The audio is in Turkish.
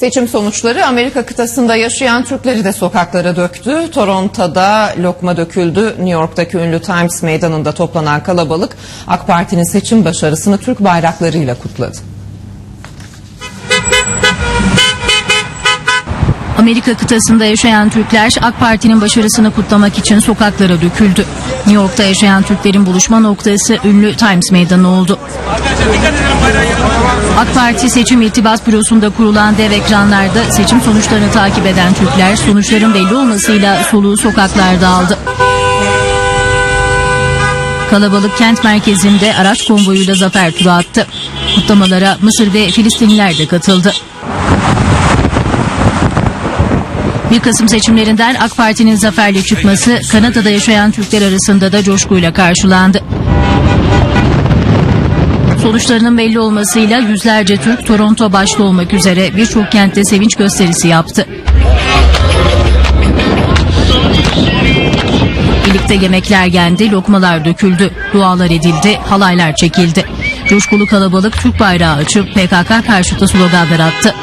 Seçim sonuçları Amerika kıtasında yaşayan Türkleri de sokaklara döktü. Toronto'da lokma döküldü. New York'taki ünlü Times Meydanı'nda toplanan kalabalık AK Parti'nin seçim başarısını Türk bayraklarıyla kutladı. Amerika kıtasında yaşayan Türkler AK Parti'nin başarısını kutlamak için sokaklara döküldü. New York'ta yaşayan Türklerin buluşma noktası ünlü Times Meydanı oldu. AK Parti Seçim İrtibat Bürosu'nda kurulan dev ekranlarda seçim sonuçlarını takip eden Türkler sonuçların belli olmasıyla soluğu sokaklarda aldı. Kalabalık kent merkezinde araç konvoyuyla zafer turu attı. Kutlamalara Mısır ve Filistinliler de katıldı. 1 Kasım seçimlerinden AK Parti'nin zaferle çıkması Kanada'da yaşayan Türkler arasında da coşkuyla karşılandı. Sonuçlarının belli olmasıyla yüzlerce Türk Toronto başta olmak üzere birçok kentte sevinç gösterisi yaptı. Birlikte yemekler yendi, lokmalar döküldü, dualar edildi, halaylar çekildi. Coşkulu kalabalık Türk bayrağı açıp PKK karşıtı sloganlar attı.